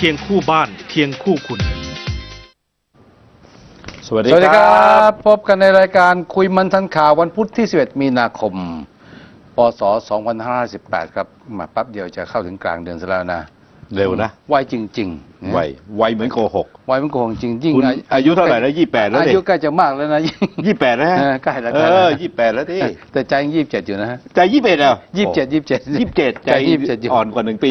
เคียงคู่บ้านเคียงคู่คุณ สวัสดีสวัสดีคครัรับ บ พบกันในรายการคุยมันทันข่าววันพุธที่ 11 มีนาคมปศ2518 ครับมาแป๊บเดียวจะเข้าถึงกลางเดือนซะแล้วนะ เร็วนะไวจริงๆนะไวไวเหมือนโกหกไวมันโกงจริงยิ่งคุณอายุเท่าไหร่แล้ว28แล้วดิอายุใกล้จะมากแล้วนะยี่แปดแล้วฮะเออใกล้แล้วเอใกล้แล้วอยี่แปดแล้วที่แต่ใจยังยี่สิบเจ็ดอยู่นะฮะใจยี่สิบเอ็ดอะยี่สิบเจ็ดยี่สิบเจ็ดยี่สิบเจ็ดใจยี่สิบเจ็ดอยู่อ่อนกว่าหนึ่งปี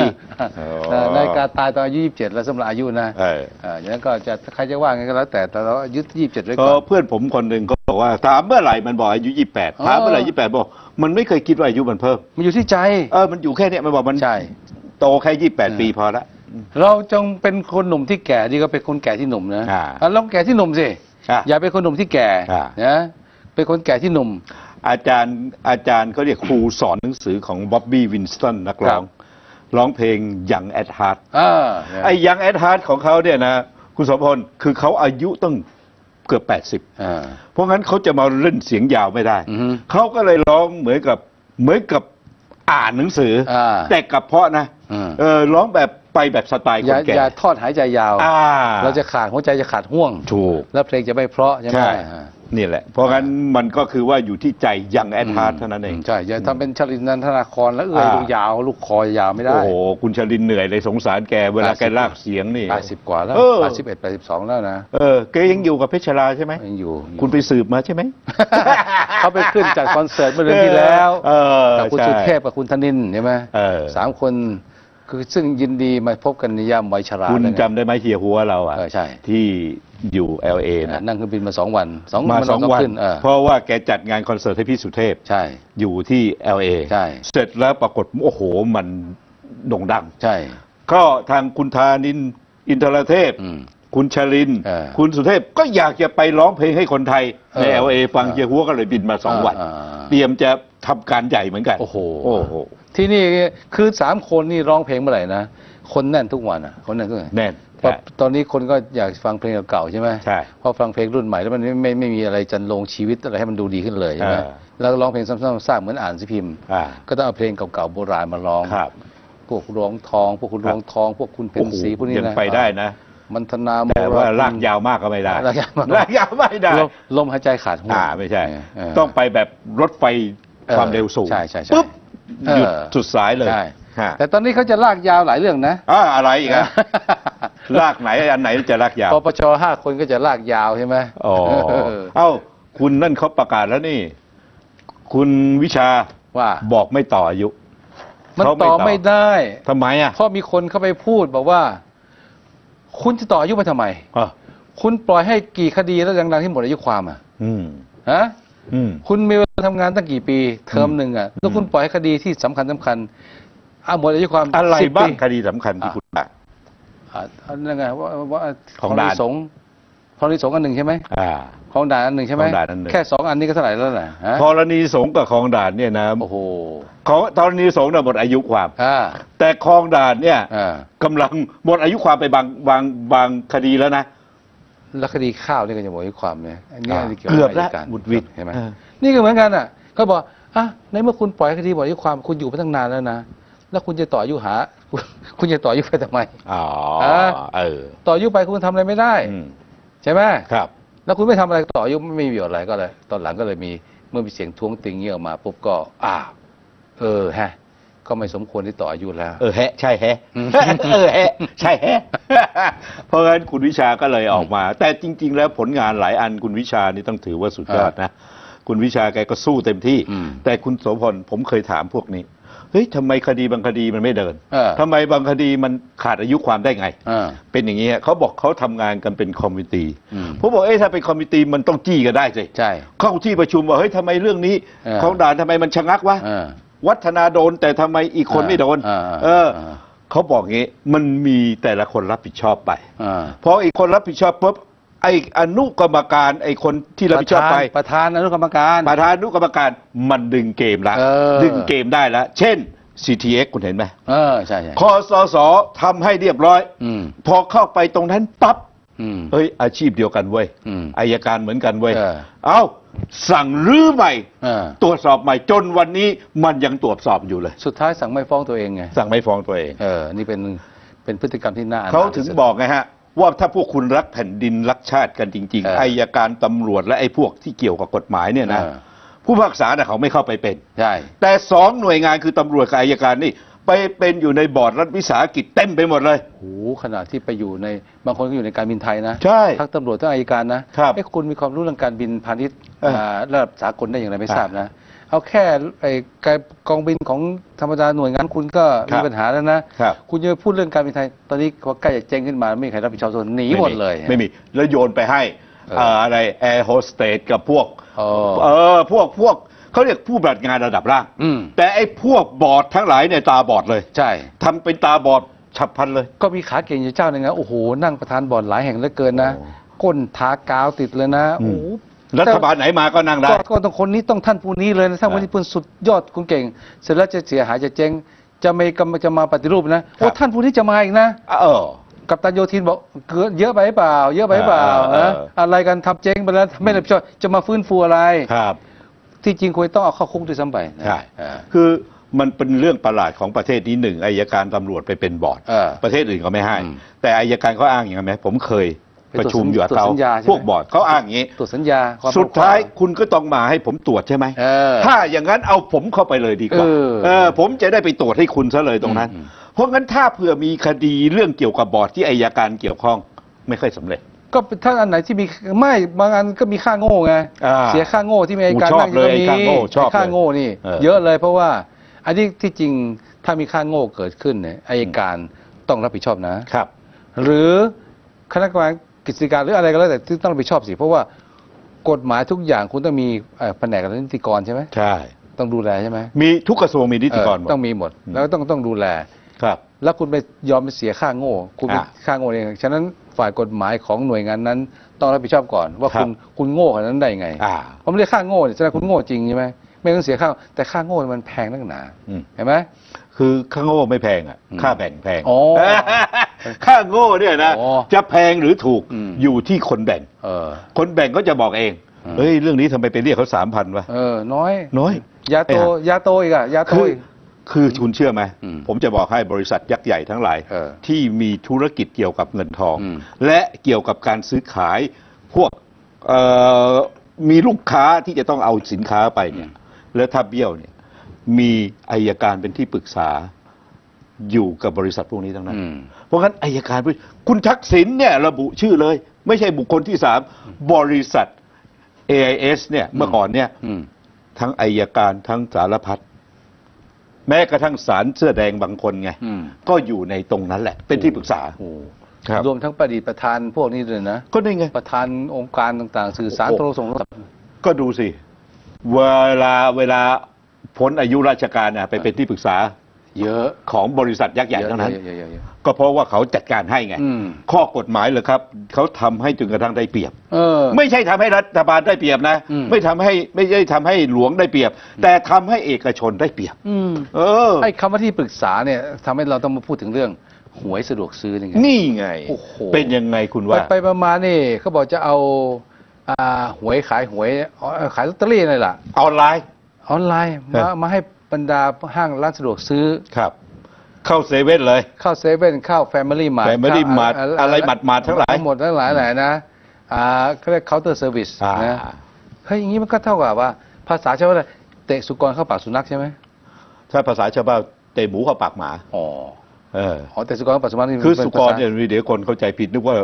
เออนาฬิกาตายตอนอายุยี่สิบเจ็ดแล้วสำหรับอายุนะเออเอออย่างนั้นก็จะใครจะว่าไงก็แล้วแต่แต่เราอายุยี่สิบเจ็ดไว้ก็ก่อนเพื่อนผมคนหนึ่งเขาบอกว่าถามเมื่อไหร่มันบอกอายุยี่แปดอ๋อถามเมื่อไหร่ยี่แปดบอกมันไม่เคยคิดว่าอายุมันเพิ่มมันอยู่ที่ใจเออมันอยู่แค่เนี้ยมันบอกมันใช่ โตแค่ยี่แปดเออปีพอละ เราจงเป็นคนหนุ่มที่แก่ดีก็เป็นคนแก่ที่หนุ่มนะอ่าอะลองแก่ที่หนุ่มสิอะอย่าเป็นคนหนุ่มที่แก่อ่า นะเป็นคนแก่ที่หนุ่ม อาจารย์อาจารย์เขาเรียกครูสอนหนังสือของบ๊อบบี้วินสตันนักร้องร้องเพลงยังแอดฮาร์ดอ่าไอ้ยังแอดฮาร์ดของเขาเนี่ยนะ คุณสมพลคือเขาอายุต้องเกือบ 80 อ่า เพราะงั้นเขาจะมาเล่นเสียงยาวไม่ได้ อือฮึ เขาก็เลยร้องเหมือนกับเหมือนกับ อ่านหนังสืออาแต่กับเพาะนะอืมเออร้องแบบ ไปแบบสไตล์อคย่านแก่อย่าทอดหายใจยาว อ่า เราจะขาดหัวใจจะขาดห่วงถูก แล้วเพลงจะไม่เพราะใช่ไหมใช่อ่านี่แหละ เพราะงั้นมันก็คือว่าอยู่ที่ใจยังแอดฮาร์ดเท่านั้นเอง ใช่อย่าทำเป็นชลินนันทนาครแล้วเอ่ยอ่า ลูกยาว ลูกคอยาวไม่ได้ โอ้โห คุณชลินเหนื่อยเลยสงสารแกเวลาแก80ลากเสียงนี่แปดสิบกว่าแล้วเออแปดสิบเอ็ดแปดสิบสองแล้วนะเออแกยังอยู่กับเพชรราใช่ไหม ยังอยู่อยู่คุณไปสืบมาใช่ไหม เขาไปขึ้นจากคอนเสิร์ตเมื่อเดือนที่แล้วเออกับคุณใช่สุเทพกับคุณธนินใช่ไหมเออ สามคน คือซึ่งยินดีมาพบกันในยามวัยชราคุณแล้วไงจำได้ไหมเฮียหัวเราอะเออใช่ ที่อยู่ LA อะนะนั่งเครื่องบินมาสองวันสองมาสองวันขึ้นเออเพราะว่าแกจัดงานคอนเสิร์ตให้พี่สุเทพใช่ อยู่ที่ LA ใช่เสร็จแล้วปรากฏโอ้โหมันโด่งดัง ใช่ ก็ทางคุณธานินอินทรเทพอืม คุณชลิน เออคุณสุเทพก็อยากจะไปร้องเพลงให้คนไทย ในเออ LA ฟังเออเฮียหัวก็เลยบินมาสองวันอ่าเตรียมจะทำการใหญ่เหมือนกัน โอ้โหโอ้โหที่นี่คือสามคนนี่ร้องเพลงเมื่อไหร่นะ คนแน่นทุกวันอะ คนแน่นทุกวันแน่นเพราะใช่ ตอนนี้คนก็อยากฟังเพลงเก่าๆใช่ไหมใช่พอฟังเพลงรุ่นใหม่แล้วมันไม่ไม่ไม่มีอะไรจันลงชีวิตอะไรให้มันดูดีขึ้นเลยใช่ไหมเออ แล้วร้องเพลงซ้ำๆซากๆเหมือนอ่านสิพิมพ์ อ่าก็ต้องเอาเพลงเก่าๆโบราณมาร้อง ครับ พวกร้องทอง พวกคุณครับร้องทอง พวกคุณเพ็ญศรีพวกนี้ยังนะไปได้นะ มันธนาโมแต่ว่าลากยาวมากก็ไม่ได้ลากยาวมากลากยาวไม่ได้ลมลมหายใจขาดห่วงอ่าไม่ใช่เออต้องไปแบบรถไฟความเร็วสูงใช่ใช่ใช่ปุ๊บหยุดเออสุดสายเลยใช่ฮะแต่ตอนนี้เขาจะลากยาวหลายเรื่องนะอ่าอะไรอีกอะลากไหนอันไหนจะลากยาวปปชห้าคนก็จะลากยาวใช่ไหมอ๋อเออเอ้าคุณนั่นเขาประกาศแล้วนี่ คุณวิชาว่าบอกไม่ต่ออายุมันเขาไม่ต่อต่อไม่ได้ทำไมอะเพราะมีคนเข้าไปพูดบอกว่า คุณจะต่ออายุไปทำไมอะคุณปล่อยให้กี่คดีแล้วดังๆที่หมดอายุความอะอืมฮะอืมคุณมีเวลาทำงานตั้งกี่ปี เทอมหนึ่งอะแล้วคุณปล่อยให้คดีที่สำคัญสำคัญเอาหมดอายุความอะไร10บ้างปีคดีสำคัญที่อะคุณอะอะอันนั้นไงว่าว่าของด่านสงฆ์ของนิสงฆ์อันหนึ่งใช่ไหมอ่า ของด่านอันหนึ่งใช่ไหมของด่านอันหนึ่ง แค่สองอันนี้ก็เท่าไหร่แล้วน่ะฮะธรณีสงฆ์กับคลองด่านเนี่ยนะโอ้โหของธรณีสงฆ์น่ะหมดอายุความ อ่าแต่คลองด่านเนี่ยอ่ากำลังหมดอายุความไปบางบางบางคดีแล้วนะ แล้วคดีข้าวนี่ก็จะหมดอายุความเนี่ยอันนี้อ่าอันนี้ยวเกือบกัแล้วยการหมุดหวิดใช่ไหมเออ นี่ก็เหมือนกันอะเขาบอกอะในเมื่อคุณปล่อยคดีหมดอายุความคุณอยู่มาตั้งนานแล้วนะแล้วคุณจะต่ออายุหา คุณคุณจะต่ออายุไปทำไม อ๋ออะเออ ต่ออายุไปคุณทำอะไรไม่ได้ อืมใช่ไหม ครับ แล้วคุณไม่ทำอะไรต่ออายุไม่มีประโยชน์อะไรก็เลย ตอนหลังก็เลยมีเมื่อมีเสียงท้วงติงเงี้ยออกมาปุ๊บก็อ้าวเออฮะ ก็ไม่สมควรที่ต่ออายุแล้ว เออแฮะใช่แฮะอืมเออแฮะใช่แฮะเพราะงั้นคุณวิชาก็เลยออกมา แต่จริง ๆ แล้วผลงานหลายอันคุณวิชานี่ต้องถือว่าสุดยอดนะคุณวิชาแกก็สู้เต็มที่อืมแต่คุณโสพลผมเคยถามพวกนี้เฮ้ยทำไมคดีบางคดีมันไม่เดินเออทำไมบางคดีมันขาดอายุความได้ไงอ่าเป็นอย่างนี้ฮะเขาบอกเขาทำงานกันเป็นคอมมิวตี้อืมผมบอกเอ๊ะถ้าเป็นคอมมิวตี้มันต้องจี้กันได้สิใช่เข้าที่ประชุมว่าเฮ้ยทำไมเรื่องนี้เออของด่านทำไมมันชะงักวะอ่าวัฒนาโดนแต่ทำไมอีกคนไม่โดนอ่าเอออ่าเขาบอกงี้มันมีแต่ละคนรับผิดชอบไปอ่าพออีกคนรับผิดชอบปุ๊บ ไอ้อนุกรรมการไอ้คนที่รับผิดชอบไป ประธานอนุกรรมการ ประธานอนุกรรมการมันดึงเกมละเออ ดึงเกมได้แล้วเช่น CTX คุณเห็นไหมเออใช่ใช่คอสสทำให้เรียบร้อย อืมพอเข้าไปตรงนั้นปั๊บอืม เฮ้ย อาชีพเดียวกันเว้ยอืมอายการเหมือนกันเว้ยเออ เอ้าสั่งรื้อใหม่เออตรวจสอบใหม่จนวันนี้มันยังตรวจสอบอยู่เลย สุดท้ายสั่งไม่ฟ้องตัวเองไงสั่งไม่ฟ้องตัวเอง เออนี่เป็นเป็นพฤติกรรมที่น่าเขาอณถึงที่สุดบอกไงฮะ ว่าถ้าพวกคุณรักแผ่นดินรักชาติกันจริงเออๆอายการตำรวจและไอ้พวกที่เกี่ยวกับกฎหมายเนี่ยนะเออผู้พิพากษาน่ะเขาไม่เข้าไปเป็นใช่แต่สองหน่วยงานคือตำรวจกับอายการนี่ไปเป็นอยู่ในบอร์ดรัฐวิสาหกิจเต็มไปหมดเลยโอ้โหขนาดที่ไปอยู่ในบางคนก็อยู่ในการบินไทยนะใช่ทั้งตำรวจทั้งอายการนะครับเอ้คุณมีความรู้เรื่องการบินพาณิชย์เอออ่าระดับสากลได้อย่างไรไม่อ่าทราบนะ เอาแค่ไอ้การกองบินของธรรมดาหน่วยงานคุณก็ครัมีบปัญหาแล้วนะครับคุณจะไปพูดเรื่องการบินไทย ตอนนี้พอใกล้จะเจ๊งขึ้นมา ไม่มีใครรับผิดชอบส่วนหนีหมดเลย ไม่มี แล้วโยนไปให้เออเอ่ออะไรแอร์โฮสเตสกับพวกอ๋อเออพวกพวกเขาเรียกผู้ปฏิบัติงานระดับล่างอืมแต่ไอ้พวกบอร์ดทั้งหลายเนี่ยตาบอดเลย ใช่ทำเป็นตาบอดฉับพลันเลย ก็มีขาเก่งอยู่เจ้าหนึ่งนะโอ้โหนั่งประธานบอร์ดหลายแห่งเหลือเกินนะโอ้ก้นทากาวติดเลยนะอืโอ้มโห รัฐบาลไหนมาก็นั่งได้ก็ก็ต้องคนนี้ต้องท่านผู้นี้เลยนะท่านผู้นี้เป็นสุดยอดคุณเก่ง เสร็จแล้วจะเสียหายจะเจ๊งจะไม่กำลังจะมาปฏิรูปนะครัโอ้บท่านผู้นี้จะมาอีกนะเออกับตันโยธินบอกเกินเยอะไปเปล่า เยอะไปเปล่าเออนะเอออะไรกันทำเจ๊งไปแล้วไม่รับผิดชอบจะมาฟื้นฟูอะไรครับ ที่จริงควรต้องเอาเข้าคุกด้วยซ้ำไปนะใช่เออคือมันเป็นเรื่องประหลาดของประเทศนี้หนึ่งอายการตำรวจไปเป็นบอร์ดเออประเทศอื่นก็ไม่ให้อืมแต่อายการเขาอ้างอย่างนั้นไหมผมเคยเป็นประชุมอยู่กับตรวจเขาสัญญาใช่ไหมพวกบอร์ดเขาอ้างอย่างนี้ตรวจสัญญาความสุดท้ายปกครองคุณก็ต้องมาให้ผมตรวจใช่ไหมเออถ้าอย่างนั้นเอาผมเข้าไปเลยดีกว่าเออเออผมจะได้ไปตรวจให้คุณซะเลยตรงนั้นอืมเพราะงั้นถ้าเผื่อมีคดีเรื่องเกี่ยวกับบอร์ดที่อายการเกี่ยวข้องไม่ค่อยสำเร็จก็ถ้าอันไหนที่มีไม่บางอันก็มีค่าโง่ไงอ่าเสียค่าโง่ที่มีการชอบนั่งอยู่เลยก็มีค่าโง่ชอบเลยค่าโง่นี่เออเยอะเลยเพราะว่า อันนี้ที่จริงถ้ามีค่าโง่เกิดขึ้นเนี่ยอายการต้องรับผิดชอบนะครับ หรือคณะกรรมการ กฤษฎีกาหรืออะไรก็แล้วแต่ที่ต้องรับผิดชอบสิ เพราะว่ากฎหมายทุกอย่างคุณต้องมีเอ่อแผนกการนิติกรใช่ไหมใช่ ต้องดูแลใช่ไหมมีทุกกระทรวงมีนิติกรหมเอดอต้องมีหมดอืมแล้วต้องต้องดูแล ครับ แล้วคุณไปยอมไปเสียค่าโง่ คุณเป็นอ่าค่าโง่เอง ฉะนั้นฝ่ายกฎหมายของหน่วยงานนั้น ต้องรับผิดชอบก่อน ว่าครับ คุณคุณโง่ขนาดนั้นได้ยังไงอ่า ผมเรียกค่าโง่เนี่ยแสดงคุณโง่จริงใช่ไหม ไม่ต้องเสียค่าแต่ค่าโง่มันแพงนักหนาอืม เห็นไหม คือค่าโง่ไม่แพงอะอืมค่าแบ่งแพงอ๋อค่าโง่เนี่ยนะ อ๋อจะแพงหรือถูกอืม อยู่ที่คนแบ่ง เออ คนแบ่งก็จะบอกเอง อืม เฮ้ย เรื่องนี้ทำไมไปเรียกเขาสามพันวะ เออ น้อย น้อย ยาโตไอ้ห่ยาโตอีกอะยาโตคืออีก คือคุณเชื่อไหม อืมผมจะบอกให้บริษัทยักษ์ใหญ่ทั้งหลาย เออที่มีธุรกิจเกี่ยวกับเงินทอง อืม และเกี่ยวกับการซื้อขาย พวกเอ่อมีลูกค้าที่จะต้องเอาสินค้าไปเนี่ย แล้วถ้าเบี้ยวเนี่ยมีอายการเป็นที่ปรึกษาอยู่กับบริษัทพวกนี้ทั้งนั้นอืมเพราะงั้นอายการคุณทักษิณเนี่ยระบุชื่อเลย ไม่ใช่บุคคลที่สามบริษัท AIS เนี่ยเมื่อก่อนเนี่ยอืมทั้งอายการทั้งสารพัดแม้กระทั่งสารเสื้อแดงบางคนไงอืมก็อยู่ในตรงนั้นแหละ เป็นที่ปรึกษาโอ้ครับรวมทั้งประดิษฐ์ประธานพวกนี้ด้วยนะ ก็ได้ไง ประธานองค์การต่างๆ สื่อสารโอ้โทรส่งโทรศัพท์ก็ดูสิ เวลาเวลาพ้นอายุราชการน่ะไปเป็นที่ปรึกษาเยอะ ของบริษัทยักษ์ใหญ่ทั้งนั้น เยอะๆเยอะก็เพราะว่าเขาจัดการให้ไง อืม ข้อกฎหมายเลยครับ เขาทำให้จนกระทั่งได้เปรียบเออ ไม่ใช่ทำให้รัฐบาลได้เปรียบนะ อืม ไม่ทำให้ไม่ใช่ทำให้หลวงได้เปรียบ แต่ทำให้เอกชนได้เปรียบ อืมเออ ไอ้คำว่าที่ปรึกษาเนี่ยทำให้เราต้องมาพูดถึงเรื่องหวยสะดวกซื้อนี่ไง นี่ไง โอ้โห เป็นยังไงคุณไปว่าไปประมาณนี่เขาบอกจะเอา อ่าหวยขายหวยอ๋อขายลอตเตอรี่นี่แหละออนไลน์ ออนไลน์ครัมาบมาให้บรรดาห้างร้านสะดวกซื้อ ครับ เข้าเซเว่นเลย เข้าเซเว่นเข้าแฟมิลี่มาร์ Family Mart อะไรหมัดๆทั้งหลาย หมดทั้งหลายแหละนะอ่าเขาเรียกเคาน์เตอร์เซอร์วิสอ่านะเฮ้ยอย่างนี้มันก็เท่ากับว่า ภาษาใช่ไหมว่าอะไรเตะสุกรเข้าปากสุนัขใช่ไหมถ้าภาษาชาวบ้านเตะหมูเข้าปากหมา อ๋อเออ อ๋อเตะสุกรเข้าปากสุนัขนี่คือป็นสุกรภาษาเนี่ยมีเดี๋ยวคนเข้าใจผิดนึกว่า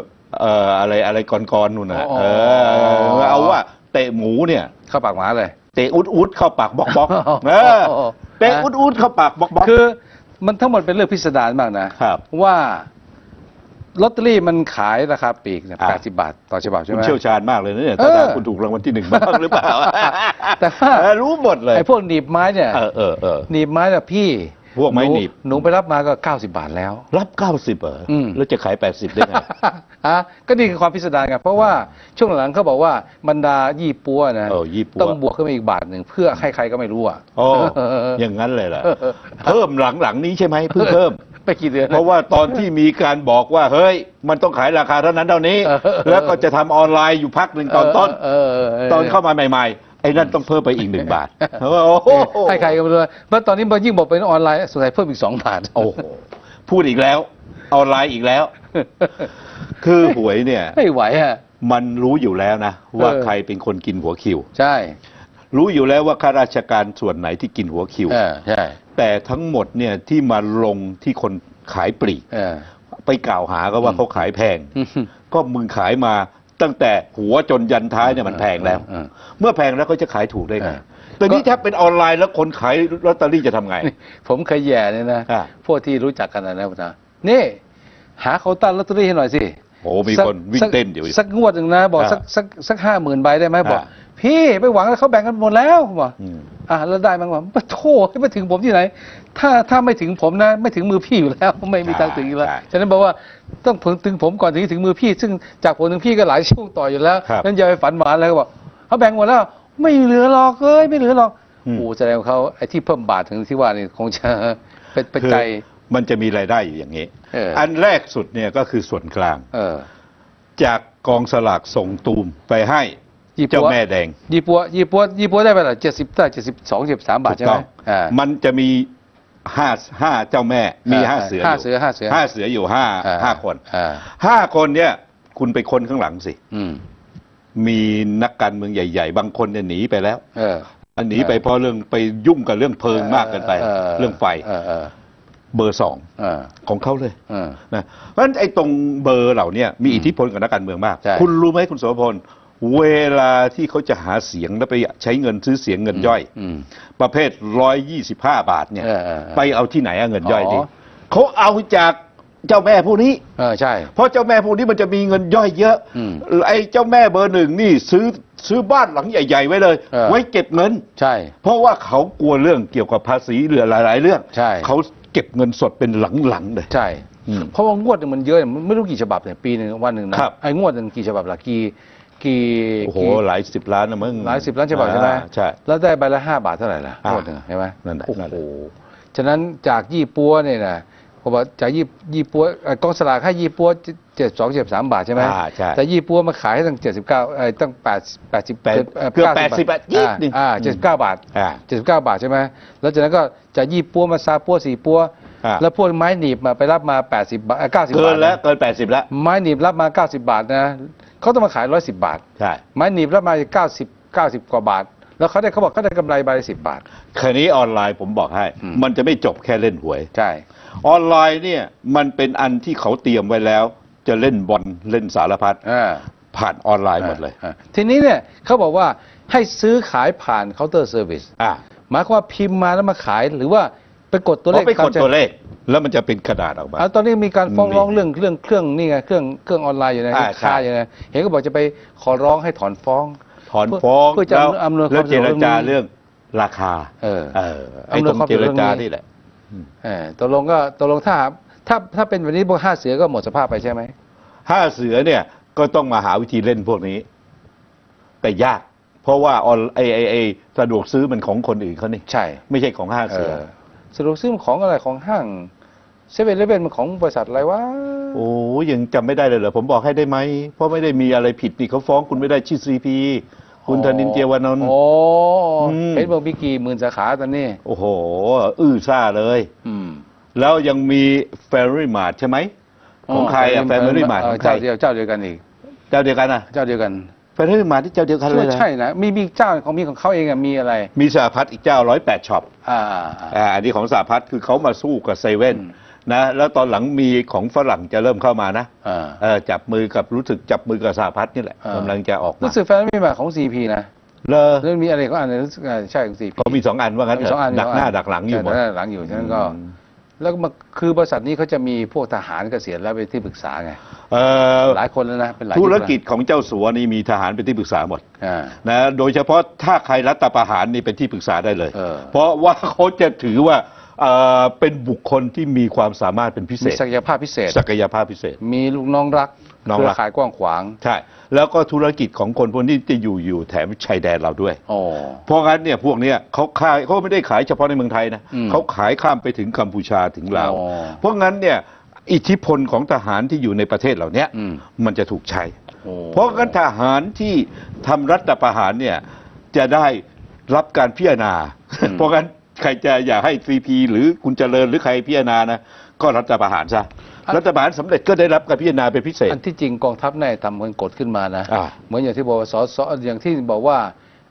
เอ่ออะไรอะไรกรกรนู่นนะอ๋อ เออเอาว่าเตะหมูเนี่ย เข้าปากหมาเลย เตะอุดอุดเข้าปากบอกบอกอ๋อเออเตะอุดอุดเข้าปากบอกบอกคือมันทั้งหมดเป็นเรื่องพิสดารมากนะ ครับ ว่าลอตเตอรี่มันขายราคาปลีกเนี่ยอ่าแปดสิบบาท ต่อฉบับใช่คุไหณม เชี่ยวชาญมากเลยนะเนี่ยเอถ้าอทางคุณถูกรางวัลที่หนึ่งบ้างหรือเปล่าแต่ว่าเออรู้หมดเลยไอ้พวกหนีบไม้เนี่ย เออเออเออ หนีบไม้เนี่ยพี่ พวกไม้หนีบหนูไปรับมาก็เก้าสิบบาทแล้ว รับเก้าสิบเหรออมแล้วจะขายแปดสิบได้ไง ฮะก็นี่คือความพิสดารไงเพราะว่าช่วงหลังเขาบอกว่าบรรดายี่ปัวนะเออยี่ปั๊ว ต้องบวกขึ้นมาอีกบาทหนึ่งเพื่อให้ใครก็ไม่รู้อะโอ้เอออย่างนั้นเลยล่ะเออเออเพิ่มหลังๆนี้ใช่ไหมเพิ่งเพิ่ม ไปกี่เดือนเพราะว่าตอนที่มีการบอกว่า เฮ้ย มันต้องขายราคาเท่านั้นเท่านี้เออเออแล้วก็จะทำออนไลน์อยู่พักหนึ่งตอนต้น เออเออเออ ตอนเข้ามาใหม่ ๆ ไอ้นั่นต้องเพิ่มไปอีกหนึ่งบาทเพราะว่าโอ้โหให้ใครก็ไม่รู้เพราะตอนนี้มันยิ่งบอกเป็นออนไลน์สงสัยเพิ่มอีกสองบาทโอ้โหพูดอีกแล้วออนไลน์อีกแล้ว คือหวยเนี่ยไม่ไหวฮะมันรู้อยู่แล้วนะ ว่าเออใครเป็นคนกินหัวคิว ใช่ รู้อยู่แล้วว่าข้าราชการส่วนไหนที่กินหัวคิวเออใช่แต่ทั้งหมดเนี่ยที่มาลงที่คนขายปลีกเออไปกล่าวหาก็ว่าอืมเขาขายแพง ก็มึงขายมา ตั้งแต่หัวจนยันท้ายเนี่ยมันแพงแล้วเออเมื่อแพงแล้วก็จะขายถูกได้ไงเออแต่นี่ถ้าเป็นออนไลน์แล้วคนขายลอตเตอรี่จะทำไง นี่ผมเคยแย่เนี่ยนะอ่าพวกที่รู้จักกันนะนะนะนี่ หาเขาตั้งลอตเตอรี่ให้หน่อยสิโอ้มีสักคนวิ่งสักเต้นอยู่ สักงวดหนึ่งนะ บอกอ่าสักสักสักห้าหมื่นใบได้ไหมบอก อ่าพี่ไปหวังแล้วเขาแบ่งกันหมดแล้วบอกอืม อะแล้วได้มั้งวะปะโถไม่ถึงผมที่ไหน ถ้าถ้าไม่ถึงผมนะ ไม่ถึงมือพี่อยู่แล้ว ไม่มีทางถึงอยู่แล้วใช่ฉะนั้นบอกว่าต้องถึงถึงผมก่อนถึงถึงมือพี่ ซึ่งจากผมถึงพี่ก็หลายช่วงต่ออยู่แล้วครับนั้นอย่าไปฝันหวานเลยก็บอกเขาแบ่งหมดแล้วไม่เหลือหรอกเอ้ยไม่เหลือหรอกอืมโอ้แสดงว่าเขาไอ้ที่เพิ่มบาทถึงที่ว่านี่คงจะเป็นเป็นคือใจมันจะมีรายได้อยู่อย่างนี้เอออัอันแรกสุดเนี่ยก็คือส่วนกลางเออจากกองสลากส่งตูมไปให้ ยี่ปัวเจ้าแม่แดงยี่ปัวยี่ปัวยี่ปัวได้ไปละเจ็ดสิบได้เจ็ดสิบสองเจ็ดสามบาทถูกใช่ไหต้มองอ่า มันจะมีห้าห้าเจ้าแม่มีอ่าห้าเสือห้ายู่เสือห้าเสือห้าเสืออยู่ห้าอ่ห้าคนอ่าห้าคนเนี่ย คุณไปคนข้างหลังสิ อืมมีนักการเมืองใหญ่ ๆ บางคนเนี่ยหนีไปแล้ว เอออันหนีไปเพราะเรื่องไปยุ่งกับเรื่องเพลิงมากเกินไป เรื่องไฟเออเออเบอร์สองเออของเขาเลย เออ นะเพราะฉะนั้นไอ้ตรงเบอร์เหล่าเนี้มีอิทธิพลกับนักการเมืองมาก ใช่คุณรู้ไหมคุณโสพล เวลาที่เขาจะหาเสียงแล้วไปใช้เงินซื้อเสียงเงินย่อยอืมประเภทร้อยยี่สิบห้าบาทเนี่ยเออเออเออไปเอาที่ไหนอะเงินย่อยดิอ๋อเขาเอาจากเจ้าแม่ผู้นี้เออใช่ เพราะเจ้าแม่ผู้นี้มันจะมีเงินย่อยเยอะอืมไอ้เจ้าแม่เบอร์หนึ่งนี่ซื้อซื้อบ้านหลังใหญ่ ๆ ไว้เลยเออไว้เก็บเงินใช่ เพราะว่าเขากลัวเรื่องเกี่ยวกับภาษีหรือหลาย ๆ เรื่องใช่เขาเก็บเงินสดเป็นหลังๆเลยใช่อืมเพราะว่างวดหนึ่งมันเยอะ มันไม่รู้กี่ฉบับเนี่ยปีหนึ่งวันหนึ่งนะครับไอ้งวดหนึ่งกี่ฉบับละกี่ กี่โอ้โหกี่หลายสิบล้านนะมึงหลายสิบล้านฉบับใช่ไหมอ่าใช่ แล้วได้ใบละห้าบาทเท่าไหร่ล่ะอ่างวดหนึ่งใช่ไหมนั่นแหละโอ้นั่นแหโหละ ฉะนั้นจากยี่ปัวเนี่ยนะผมว่าจากยี่ยี่ปัวเอ่อกองสลากให้ยี่ปัวเจ็ดสองเจ็ดสามบาทใช่ไหมอ่าใช่ แต่ยี่ปัวมาขายให้ตั้งเจ็ดสิบเก้าเอ้ยตั้งแปดแปดสิบแปดเกือบ80บาทนิดหนึ่งอ่าเจ็ดสิบเก้าบาท อ่าเจ็ดสิบเก้าบาทใช่ไหม แล้วจากนั้นก็จากยี่ปัวมาซาปัวสี่ปัว อ่า แล้วพวกไม้หนีบมาไปรับมาแปดสิบบาทเก้าสิบเกิบาทนแล้วเกินแปดสิบแล้ว ไม้หนีบรับมาเก้าสิบบาทนะ เขาต้องมาขายร้อยสิบบาท ใช่ ไม้หนีบรับมาเก้าสิบเก้าสิบกว่าบาท แล้วเขาได้เขาบอกเขาได้กำไรใบละสิบบาท คราวนี้ออนไลน์ผมบอกให้ อืม มันจะไม่จบแค่เล่นหวย ใช่ ออนไลน์เนี่ยมันเป็นอันที่เขาเตรียมไว้แล้ว จะเล่นบอลเล่นสารพัดอ่าผ่านออนไลน์หมดเลยอ่าทีนี้เนี่ยเขาบอกว่าให้ซื้อขายผ่านเคาน์เตอร์เซอร์วิส อะหมายความว่าพิมพ์มาแล้วมาขายหรือว่าไปกดตัวเลขเขาไปกดตามใจตัวเลข แล้วมันจะเป็นกระดาษออกมา อ่าตอนนี้มีการฟ้องมีร้องเรื่องเรื่องเครื่องนี่ไงเครื่องเครื่องออนไลน์อยู่นะอ่าค่าใช่อยู่นะเห็นก็บอกจะไปขอร้องให้ถอนฟ้อง ถอนฟ้องเพื่อจะแล้วอำนวยคแล้วาวมเจสะดวรกจาเรื่องนี้เรื่องราคาเออเออไอ้อำนตวยรงความเจรจาสะดวกเรื่องนี้นี่แหละ เออตกลงก็ตกลงถ้าถ้าถ้าเป็นแบบนี้พวกห้าเสือก็หมดสภาพไปใช่ไหมห้าเสือเนี่ยก็ต้องมาหาวิธีเล่นพวกนี้ แต่ยาก เพราะว่าออนไอไอไอสะดวกซื้อมันของคนอื่นเขานี่ใช่ ไม่ใช่ของห้าเสือ สะดวกซื้อมันของอะไรของห้างเซเว่นเลเว่นมันของบริษัทอะไรวะโอ้ยังจำไม่ได้เลยเหรอผมบอกให้ได้ไหมเพราะไม่ได้มีอะไรผิดนี่เขาฟ้องคุณไม่ได้ชื่อซีพีคุณธนินเจียวนนท์โอ้อืมเห็นบอกมีกี่หมื่นสาขาตอนนี้ โอ้โห อื้อซ่าเลย อืม แล้วยังมีแฟรี่มาร์ทใช่ไหมของใครอะแฟมิลี่มาร์ทเอขอองใครเจ้าเดียวเจ้าเดียวกันอีก เจ้าเดียวกันนะเจ้าเดียวกัน แฟรี่มาร์ทที่เจ้าเดียวกันเลยนะใช่นะมีมีเจ้าของมีของเขาเองอะมีอะไร มีสหพัฒน์อีกเจ้าร้อยแปดช็อปอ่าอ่าอ่าอ่าอันนี้ของสหพัฒน์คือเขามาสู้กับเซเว่นอืมนะแล้วตอนหลังมีของฝรั่งจะเริ่มเข้ามานะอ่าเออจับมือกับรู้สึกจับมือกับสหพัฒน์นี่แหละอ่ากำลังจะออกมารู้สึกแฟนไม่มาของซีพีนะเลอเรื่องมีอะไรก็อ่านรู้สึกอ่าใช่ของซีพีเขามีสองอันว่างั้นเถสองอัอะนดักหน้าดักหลังอยู่หมดดักหน้าดักหลังอยู่ฉะนั้นก็ แล้วก็มาคือบริษัทนี้เขาจะมีพวกทหารเกษียณแล้วเป็นที่ปรึกษาไง เอ่อหลายคนแล้วนะเป็นหลายธุรยุคแล้วกิจของเจ้าสัวนี่มีทหารเป็นที่ปรึกษาหมดอ่า นะโดยเฉพาะถ้าใครรัฐประหารนี่เป็นที่ปรึกษาได้เลย เออ เพราะว่าเขาจะถือว่าเอ่อเป็นบุคคลที่มีความสามารถเป็นพิเศมีษ ศักยภาพพิเศษ ศักยภาพพิเศษ มีลูกน้องรักน้องเครืรักข่ายกว้างขวางใช่ แล้วก็ธุรกิจของคนพวกนี้จะอยู่อยู่แถมชายแดนเราด้วยโอ้เพราะงั้นเนี่ยพวกเนี้ยเขาขายเขาไม่ได้ขายเฉพาะในเมืองไทยนะอืมเขาขายข้ามไปถึงกัมพูชาถึงลาวอ๋อ เพราะงั้นเนี่ย อิทธิพลของทหารที่อยู่ในประเทศเหล่าเนี้ยอืมมันจะถูกใช้โอ้เพราะงั้นทหารที่ทำรัฐประหารเนี่ยจะได้รับการพิจารณา เพราะงั้นใครจะอยากให้ซีพีหรือคุณเจริญหรือใครพิจารณานะก็รัฐประหารซะรัฐบาลสำเร็จก็ได้รับการพิจารณาเป็นพิเศษ อันที่จริงกองทัพแน่ยทำเป็นกฎขึ้นมานะอ่าเหมือนอย่างที่บอกว่าสสอย่างที่บอกว่า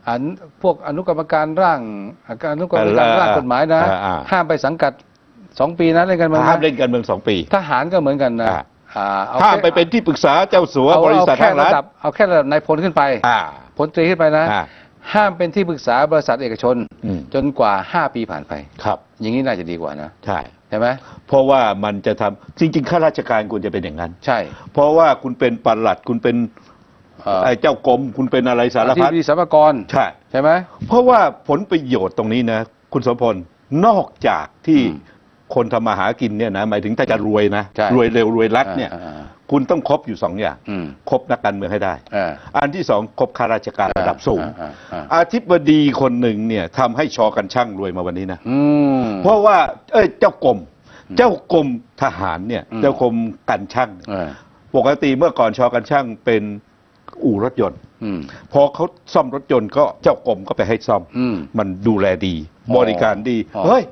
อันพวกอนุกรรมการร่างอนุกรรมการร่างกฎหมายนะอ่าอ่าห้ามไปสังกัด สองปีนะเล่นกันเมืองห้ามนะเล่นการเมืองสองปี ทหารก็เหมือนกันนะอ่า อ่าเอห้ามแค่ไปเป็นที่ปรึกษาเจ้าสัวเอาบริษัทเอาแค่ทางรัระฐดับเอาแค่ระดับนายพลขึ้นไปอ่า พลตรีขึ้นไปนะ อ่าห้ามเป็นที่ปรึกษาบริษัทเอกชน อืม จนกว่าห้าปีผ่านไป ครับ อย่างนี้น่าจะดีกว่านะใช่ ใช่ไหมเพราะว่ามันจะทำจริง ๆ ข้าราชการควรจะเป็นอย่างนั้น ใช่เพราะว่าคุณเป็นปลัดคุณเป็นเอ่อไอ้เจ้ากรมคุณเป็นอะไรสารที่พัดดีสรรพากรใช่ ใช่ไหม เพราะว่าผลประโยชน์ตรงนี้นะ คุณสมพลนอกจากที่อืม คนทำมาหากินเนี่ยนะหมายถึงถ้าจะรวยนะ ใช่รวยเร็วรวยรัดเนี่ยอ่าอ่าคุณต้องครบอยู่สองอย่างอืมครบนักการเมืองให้ได้ อ่าอันที่สองครบข้าราชการระดับสูง อ่าอ่าอ่า อธิบดีคนหนึ่งเนี่ยทำให้ชอกันช่างรวยมาวันนี้นะ อืม เพราะว่าเอ้ยเจ้ากรมเจ้ากรมทหารเนี่ยอืม เจ้ากรมกันช่างเนี่ยเออปกติเมื่อก่อนชอกันช่างเป็นอู่รถยนต์ อืม พอเขาซ่อมรถยนต์ก็เจ้ากรมก็ไปให้ซ่อม อืมมันดูแลดีอ๋อบริการดี อ๋อเฮ้ย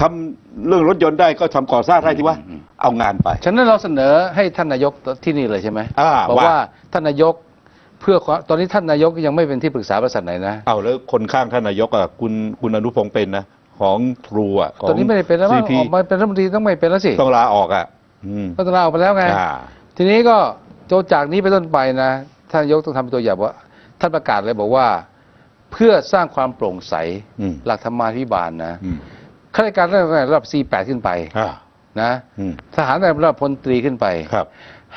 ทำเรื่องรถยนต์ได้ก็ทำก่อสร้างได้ที่ว่าอืมเอางานไป ฉะนั้นเราเสนอให้ท่านนายกที่นี่เลยใช่ไหมอ่าบอกว่า ว่าท่านนายกเพื่อความตอนนี้ท่านนายกยังไม่เป็นที่ปรึกษาบริษัทไหนนะ เอาแล้วคนข้างท่านนายกอะคุณคุณอนุพงศ์เป็นนะ ของทรูอะของตอนนี้ไม่ได้เป็นแล้วมั้ง CP ออกมาเป็นรัฐมนตรีต้องไม่เป็นแล้วสิต้องลาออกอะอืมก็ต้องลาออกไปแล้วไง อ่า ทีนี้ก็โจจากนี้ไปนต้นไปนะท่านนายกต้องทำเป็นตัวอย่างว่า ท่านประกาศเลยบอกว่า เพื่อสร้างความโปร่งใสอืมหลักธรรมาภิบาลนะ อืม ข้าราชการระดับ C8 ขึ้นไปอ่า นะอืม ทหารระดับพลตรีขึ้นไป ครับ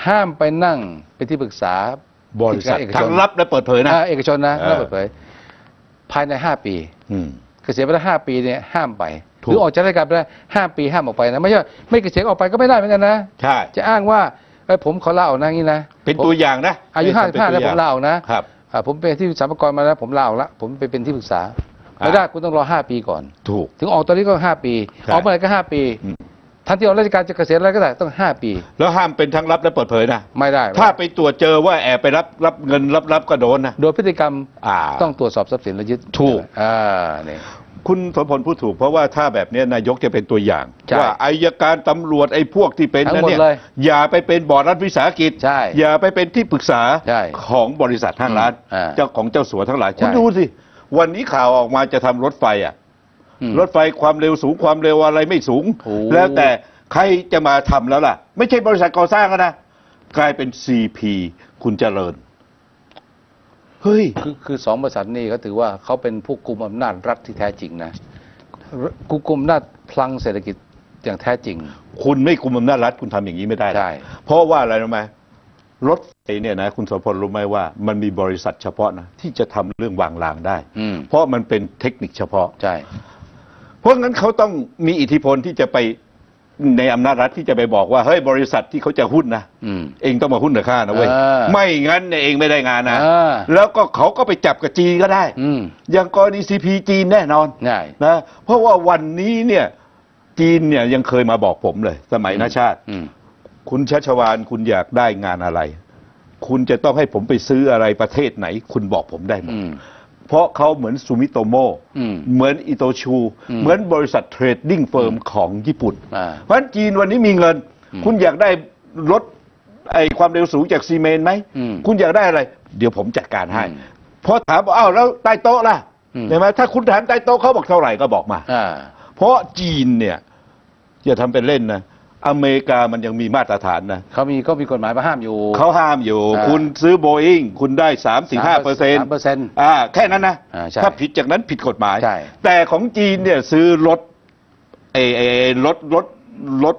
ห้ามไปนั่งเป็นที่ปรึกษาบริษัทเอกชทั้นงรับและเปิดเผยนะ อ่าเอกชนนะเออ แล้วเปิดเผยภายในห้าปีอืม เกษียณไปแล้วห้าปีเนี่ยห้ามไปถูหกรือออกจากราชการไปแล้วห้าปีห้ามออกไปนะไม่ใช่ว่าไม่เกษียณออกไปก็ไม่ได้เหมือนกันนะ ใช่ จะอ้างว่าเอ้ยผมขอลาออกนะงี้นะเป็นผมตัวอย่างนะอายุห้าสิบห้าเป็แล้วนผตัวมอย่ลางออกนะครับ อ่าผมเป็นที่สรรพากรมาแล้วผมลาออกละผมไปเป็นที่ปรึกษาอ่า ไม่ได้คุณต้องรอห้าปีก่อน ถูก ถึงออกตอนนี้ก็ห้าปีใช่ออกเมื่อไหร่ก็ห้าปีอืมท่านที่ออกราชการจะเกษียณอะไรก็ได้ต้องห้าปี แล้วห้ามเป็นทั้งรับและเปิดเผยนะ ไม่ได้ ถ้าไปตรวจเจอว่าแอบไปรับรับเงินรับรับก็โดนนะ โดยพฤติกรรมอ่าต้องตรวจสอบทรัพย์สินและยึดถูกอ่านี่คุณสมพลพูดถูกเพราะว่าถ้าแบบเนี้ยนายกจะเป็นตัวอย่างใช่ว่าอายการตำรวจไอ้พวกที่เป็นทั้นั่งนหมดเนี่ยเลยอย่าไปเป็นบอร์ดรัฐวิสาหกิจใช่อย่าไปเป็นที่ปรึกษาใช่ของบริษัทห้างร้านอ่าเจ้าของเจ้าสัวทั้งหลายใช่คุณดูสิ วันนี้ข่าวออกมาจะทำรถไฟอะอืมรถไฟความเร็วสูงความเร็วอะไรไม่สูงโอ้แล้วแต่ใครจะมาทำแล้วล่ะ ไม่ใช่บริษัทก่อสร้างแล้วนะ กลายเป็น CP คุณเจริญเฮ้ยคือคือสองบริษัทนี่ก็ถือว่าเขาเป็นผู้กุมอำนาจรัฐที่แท้จริงนะกุกุมอำนาจพลังเศรษฐกิจอย่างแท้จริง คุณไม่คุมอำนาจรัฐคุณทำอย่างนี้ไม่ได้นะใช่เพราะว่าอะไรรู้ไหม รถไฟเนี่ยนะคุณโสพลรู้ไหมว่ามันมีบริษัทเฉพาะนะที่จะทำเรื่องวางรางได้ อืม เพราะมันเป็นเทคนิคเฉพาะ ใช่ เพราะงั้นเขาต้องมีอิทธิพลที่จะไปในอำนาจรัฐที่จะไปบอกว่าเฮ้ยบริษัทที่เขาจะหุ้นนะอืม เองต้องมาหุ้นกับข้านะเว้ยเออไม่งั้นเนี่ยเองไม่ได้งานนะเออ แล้วก็เขาก็ไปจับกับจีนก็ได้ อืม อย่างกรณีซีพีจีนแน่นอนง่ายนะเพราะว่าวันนี้เนี่ยจีนเนี่ยยังเคยมาบอกผมเลย สมัยนาชาติ อืม คุณชัชวานคุณอยากได้งานอะไร คุณจะต้องให้ผมไปซื้ออะไรประเทศไหน คุณบอกผมได้หมดอืมเพราะเขาเหมือนซูมิโตโมอืมเหมือนอิโตชูอืมเหมือนบริษัทเทรดดิ้งเฟิร์มของญี่ปุ่นอ่าเพราะฉะนั้นจีนวันนี้มีเงินอืมคุณอยากได้รถไอความเร็วสูงจากซีเมนต์ไหมอืมคุณอยากได้อะไร เดี๋ยวผมจัดการให้อืมพอถามว่าอ้าวแล้วใต้โต๊ะล่ะอืมใช่ไหมถ้าคุณถามใต้โต๊ะเขาบอกเท่าไหร่ก็บอกมาอ่าเพราะจีนเนี่ยอย่าทำเป็นเล่นนะ อเมริกามันยังมีมาตรฐานนะ เขามีก็มีกฎหมายมาห้ามอยู่ เขาห้ามอยู่ อ่าคุณซื้อโบอิงคุณได้สามสี่ห้าเปอร์เซ็นต์3%อ่าแค่นั้นนะ อ่าใช่ถ้าผิดจากนั้นผิดกฎหมาย ใช่ แต่ของจีนเนี่ยซื้อรถเอเอเอรถรถรถ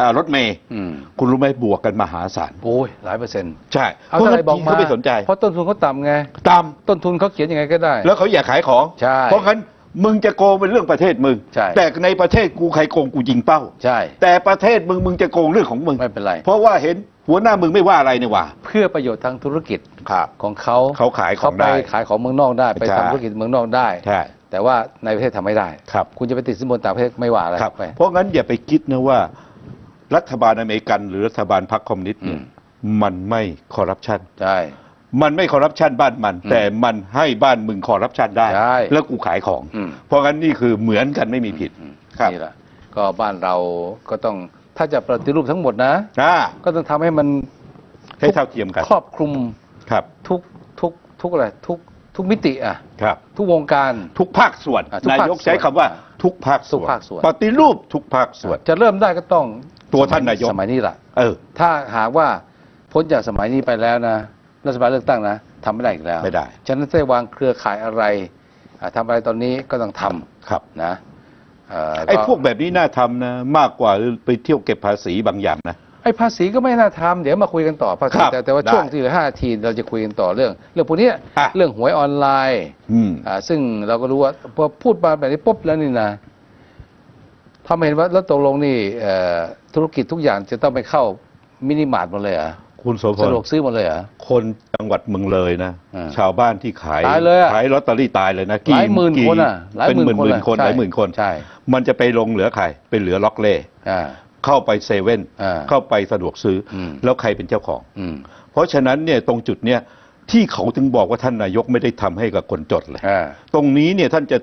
อ่ารถเมย์อืมคุณรู้ไหมบวกกันมหาศาลโอ้ยหลายเปอร์เซ็นต์ใช่เอาเพราะเท่าไหงั้ร่นบอกมาจีนเขาไม่สนใจเพราะต้นทุนเขาต่ำไง ตาม ต้นทุนเขาเขียนยังไงก็ได้ แล้วเขาอยากขายของ ใช่ เพราะงั้น มึงจะโกงเป็นเรื่องประเทศมึง ใช่ แต่ในประเทศกูใครโกงกูยิงเป้า ใช่ แต่ประเทศมึงมึงจะโกงเรื่องของมึง ไม่เป็นไร เพราะว่าเห็นหัวหน้ามึงไม่ว่าอะไรเนี่ยว่า เพื่อประโยชน์ทางธุรกิจครับของเขาเขาขายของไปได้ขายของเมืองนอกได้ไปใช่ทำธุรกิจเมืองนอกได้ใช่แต่ว่าในประเทศทำไม่ได้ครับคุณจะไปติดสินบนต่างประเทศไม่ว่าอะไรครับไปเพราะงั้นอย่าไปคิดนะว่า รัฐบาลอเมริกัน หรือรัฐบาลพรรคคอมมิวนิสต์เนี่ยอืมมันไม่คอร์รัปชันใช่ มันไม่คอร์รัปชันบ้านมันอืมแต่มันให้บ้านมึงคอร์รัปชันได้ ใช่แล้วกูขายของ อืม เพราะงั้นนี่คือเหมือนกันไม่มีผิดอืมครับนี่แหละก็บ้านเราก็ต้องถ้าจะปฏิรูปทั้งหมดนะ อ่าก็ต้องทำให้มันให้เท่าเทียมกันครอบคลุมครับทุกทุกทุกอะไรทุกทุกมิติอะ ครับ ทุกวงการ ทุกภาคส่วนอะทุกนาภาคยกใช้คำว่าทุกภาคส่วนทุกภาคส่วน ปฏิรูปทุกภาคส่วน จะเริ่มได้ก็ต้องตัวท่านนายก สมัยนี้แหละเออ ถ้าหากว่าพ้นจากสมัยนี้ไปแล้วนะ รัฐบาลเลือกตั้งนะทำไม่ได้อีกแล้วไม่ได้ ฉะนั้นจะวางเครือข่ายอะไรอะทำอะไรตอนนี้ก็ต้องทำครับ นะเอ่อไอ้พวกแบบนี้น่าทำนะ มากกว่าไปเที่ยวเก็บภาษีบางอย่างนะ ไอ้ภาษีก็ไม่น่าทำเดี๋ยวมาคุยกันต่อภาษีครับแต่แต่ว่าได้ช่วงที่เหลือห้านาทีเราจะคุยกันต่อเรื่อง เรื่องพวกเนี้ยอะ เรื่องหวยออนไลน์อืม อ่าซึ่งเราก็รู้ว่าพอพูดมาแบบนี้ปุ๊บแล้วนี่นะทำให้เห็นว่าแล้วตกลงนี่เอ่อธุรกิจทุกอย่างจะต้องไปเข้ามินิมาร์ทหมดเลยเหรอะ คุณโสพสะลดวกซื้อหมดเลยเหรอะคนจังหวัดเมืองเลยนะ อ่าชาวบ้านที่ขายตายเลยอะ ขายลอตเตอรี่ตายเลยนะหลายหมื่นคนอะหลายเป็นหหมื่มื่นนคนหมื่นคนเลยหลายหมื่นคน ใช่มันจะไปลงเหลือใครเป็นเหลือล็อกเล่ อ่า เข้าไปเซเว่นอ่าเข้าไปสะดวกซื้ออม แล้วใครเป็นเจ้าของ อืมเพราะฉะนั้นเนี่ยตรงจุดเนี่ยที่เขาถึงบอกว่าท่านนายกไม่ได้ทำให้กับคนจนเลย อ่า ตรงนี้เนี่ยท่านจะ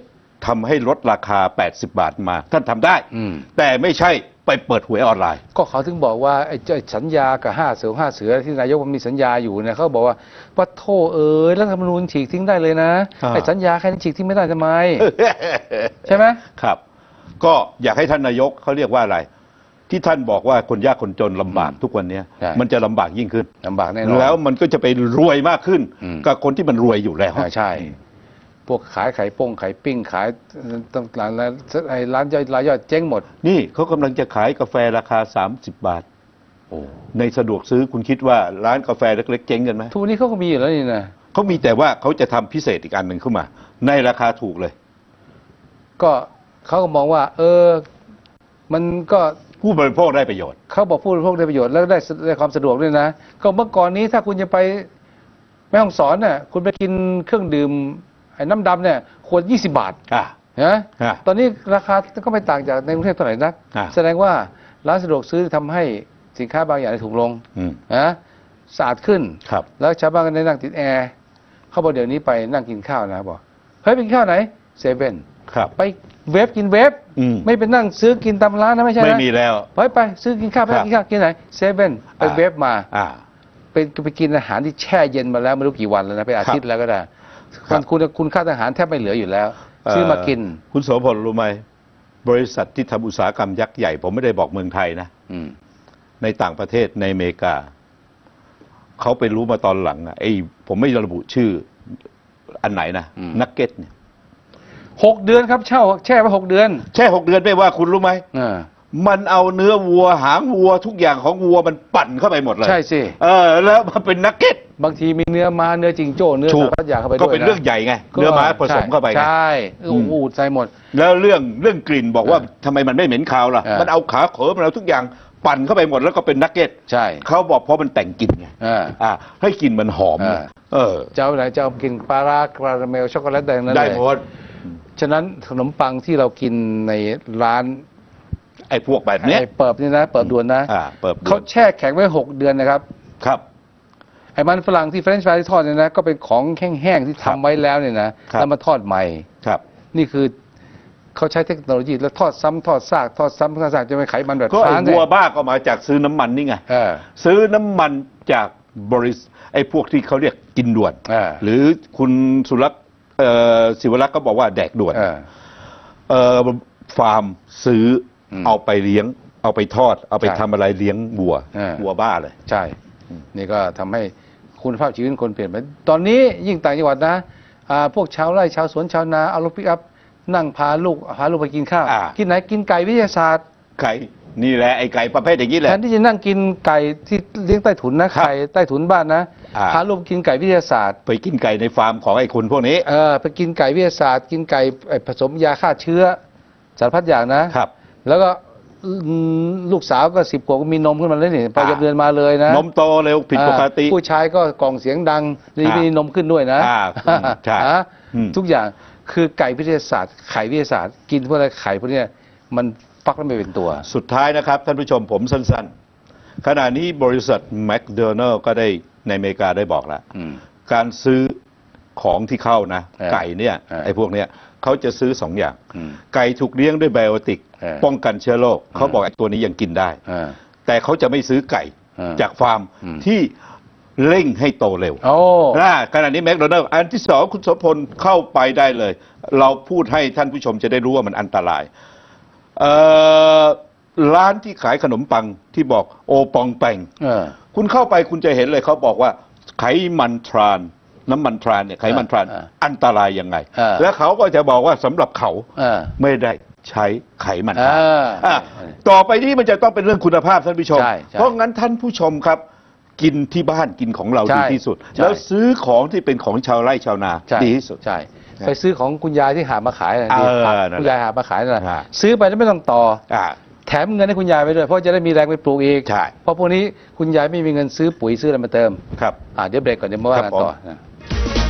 ทำให้ลดราคา 80 บาทมา ท่านทำได้ อืมแต่ไม่ใช่ ไปเปิดหวยออนไลน์ ก็เขาถึงบอกว่าไอ้เจ้าสัญญากับห้าเสือห้าเสือที่นายกมันมีสัญญาอยู่เนี่ยเขาบอกว่าว่าโทษเอ้ยรัฐธรรมนูญฉีกทิ้งได้เลยนะอ่า ไอ้สัญญาแค่นี้ฉีกทิ้งไม่ได้ทำไม ใช่ไหมครับ ก็อยากให้ท่านนายกเขาเรียกว่าอะไร ที่ท่านบอกว่าคนยากคนจนลำบากอืมทุกวันเนี้ยใช่มันจะลำบากยิ่งขึ้น ลำบากแน่นอน แล้วมันก็จะไปรวยมากขึ้น อืม กับคนที่มันรวยอยู่แล้ว อ่าใช่ พวกขายไข่ป้งไข่ปิ้งขายต้องร้านร้านไอ้ร้านย่อยรายย่อยเจ๊งหมด นี่เขากำลังจะขายกาแฟราคา 30 บาทโอ้ในสะดวกซื้อคุณคิดว่าร้านกาแฟเล็กๆเจ๊งกันไหมทุกวันนี้เขาก็มีอยู่แล้วนี่นะเขามีแต่ว่าเขาจะทำพิเศษอีกอันหนึ่งขึ้นมา ในราคาถูกเลย ก็เขาก็มองว่า เออ มันก็ผู้บริโภคได้ประโยชน์เขาบอกผู้บริโภคได้ประโยชน์แล้วได้ได้ความสะดวกด้วยนะก็เมื่อก่อนนี้ถ้าคุณจะไปแม่ห้องสอนเนี่ยคุณไปกินเครื่องดื่ม ไอ้น้ำดำเนี่ยขวดยี่สิบาทอะนะฮะตอนนี้ราคาก็ไม่ต่างจากในกรุงเทพเท่าไหร่นัก อะ แสดงว่าร้านสะดวกซื้อทำให้สินค้าบางอย่างถูกลงอืมนะสะอาดขึ้น ครับ แล้วชาวบ้านก็ได้นั่งติดแอร์เขาบอกเดี๋ยวนี้ไปนั่งกินข้าวนะบอกเฮ้ยไปกินข้าวไหนเซเว่นครับ ไปเวฟกินเวฟอืม ไม่ไปนั่งซื้อกินตามร้านนะไม่ใช่นะไม่มีแล้ว ไปไปซื้อกินข้าวไปครับ กินข้าวกินไหนเซเว่นไปอ่าเวฟมาอ่าเป็นไปกินอาหารที่แช่เย็นมาแล้วไม่รู้กี่วันแล้วนะเป็นอาทิตย์แล้วก็ได้ ครับคุณคุณค่าอาหารแทบไม่เหลืออยู่แล้ว ซื้อมากินเคุณโสพลรู้ไหม บริษัทที่ทำอุตสาหกรรมยักษ์ใหญ่ ผมไม่ได้บอกเมืองไทยนะอืมในต่างประเทศในอเมริกา เขาไปรู้มาตอนหลังอะไอ้ผมไม่ระบุชื่ออันไหนนะอืมนักเก็ตเนี่ยหกเดือนครับเช่าแช่ไว้หกเดือนแค่หกเดือนไม่ว่าคุณรู้ไหมอ่า มันเอาเนื้อวัวหางวัวทุกอย่างของวัวมันปั่นเข้าไปหมดเลยใช่สิ เออ แล้วมันเป็นนักเก็ต บางทีมีเนื้อม้าเนื้อจิงโจ้เนื้อถูสากรพัดอย่างเข้าไปด้วยก็เป็นเรื่องใหญ่ไงเนื้อม้าผสมเข้าไปไง ใช่อือูมอูดใส่หมด แล้วเรื่องเรื่องกลิ่นบอกว่าอ่าทำไมมันไม่เหม็นคาวล่ะอ่ามัมันเอาขาเขอมันเอาทุกอย่างปั่นเข้าไปหมดแล้วก็เป็นนักเก็ตใช่เขาบอกเพราะมันแต่งกลิ่นไงอ่า อ่าให้กลิ่นมันหอมอ่าเออเจ้าไหนเจ้ากินปลาราคาราเมลช็อกโกแลตแดงนั่นได้เลยหมด ฉะนั้นขนมปังที่เรากินในร้านไอ้พวกแบบเนี้ยไอ้เปิบนี่นะเปิบด่วนนะอ่าเปิดเขาแช่แข็งไว้หกเดือนนะครับ ครับ ไอ้มันฝรั่งที่เฟรนช์ฟรายที่ทอดเนี่ยนะก็เป็นของแห้งๆที่ครัทำบไว้แล้วเนี่ยนะครับ แล้วมาทอดใหม่ ครับ นี่คือเขาใช้เทคโนโลยีแล้วทอดซ้ำทอดซากทอดซ้ำทอดซากจะไม่ไขมันแบบก็ไอ้ฟ้านวัวบ้าก็มาจากซื้อน้ำมันนี่ไง เออ ซื้อน้ำมันจากบริษไอ้พวกที่เขาเรียกกินด่วน อ่า หรือคุณสุรักษ์เอ่อศิวรักษ์ก็บอกว่าแดกด่วน เออ เอ่อฟาร์มซื้ออม เอาไปเลี้ยง เอาไปทอด เอาไปใช่ทำอะไรเลี้ยงวัวอ่าวัวบ้าเลย ใช่ นี่ก็ทำให้คุณภาพชีวิตคนเปลี่ยนไป ตอนนี้ยิ่งต่างจังหวัดนะอ่าพวกชาวไร่ชาวสวนชาวนาเอารถปิกอัพนั่งพาลูกพาลูกไปกินข้าวอ่ากินไหนกินไก่วิทยาศาสตร์ไก่นี่แหละไอ้ไก่ประเภทอย่างนี้แหแทละนที่จะนั่งกินไก่ที่เลี้ยงใต้ถุนนะครับไข่ใต้ถุนบ้านนะอ่าพาลูกกินไก่วิทยาศาสตร์ ไปกินไก่ในฟาร์มของไอ้คนพวกนี้เออไปกินไก่วิทยาศาสตร์ กินไก่ไอ้ผสมยาฆ่าเชื้อสารพัดอย่างนะครับ แล้วก็อืมลูกสาวก็สิบขวบก็มีนมขึ้นมาเลยนี่ไปอ่ากับเดือนมาเลยนะนมโตเร็วผิดปกติอ่าผู้ชายก็กล่องเสียงดังนี่อ่ามีมีนมขึ้นด้วยนะอ่าอืมใช่ฮะอืมทุกอย่างคือไก่วิทยาศาสตร์ ไข่วิทยาศาสตร์ กินพวกอะไรไข่พวกเนี้ยมันฟักแล้วไม่เป็นตัว สุดท้ายนะครับ ท่านผู้ชมผมสั้นๆ ขณะนี้บริษัทแมคโดนัลก็ได้ในอเมริกาได้บอกแล้วอืมการซื้อของที่เข้านะเออไก่เนี่ยเออไอ้พวกเนี้ย เขาจะซื้อสองอย่างอืมไก่ถูกเลี้ยงด้วยไบโอติกเออป้องกันเชื้อโรคเขาบอกไอ้ตัวนี้ยังกินได้อ่าแต่เขาจะไม่ซื้อไก่เออจากฟาร์มอืมที่เร่งให้โตเร็วโอ้นะขณะนี้แมคโดนัลด์อันที่สองคุณโสพลเข้าไปได้เลย เราพูดให้ท่านผู้ชมจะได้รู้ว่ามันอันตรายเอ่อร้านที่ขายขนมปังที่บอกโอปองแปงเออคุณเข้าไปคุณจะเห็นเลยเขาบอกว่าไขมันทราน น้ำมันทรานเนี่ยไขมันทรานอ่าอันตรายยังไงอ่าแล้วเขาก็จะบอกว่าสำหรับเขาเออไม่ได้ใช้ไขมันทรานอ่าอะต่อไปนี้มันจะต้องเป็นเรื่องคุณภาพท่านผู้ชมใช่ใช่เพราะงั้นท่านผู้ชมครับ กินที่บ้านกินของเราใช่ดีที่สุดใช่แล้วซื้อของที่เป็นของชาวไร่ชาวนาใช่ดีที่สุดใช่ไปซื้อของคุณยายที่หามาขายน่ะเออดีนั่นแหละคุณยายหามาขายน่ะฮะซื้อไปแล้วไม่ต้องต่ออ่าแถมเงินให้คุณยายไปด้วยเพราะจะได้มีแรงไปปลูกอีกใช่เพราะพวกนี้คุณยายไม่มีเงินซื้อปุ๋ยซื้ออะไรมาเติม ครับอ่าเดี๋ยวเบรกก่อนเดี๋ยวมาว่าครักับนผมต่อนะ Thank you.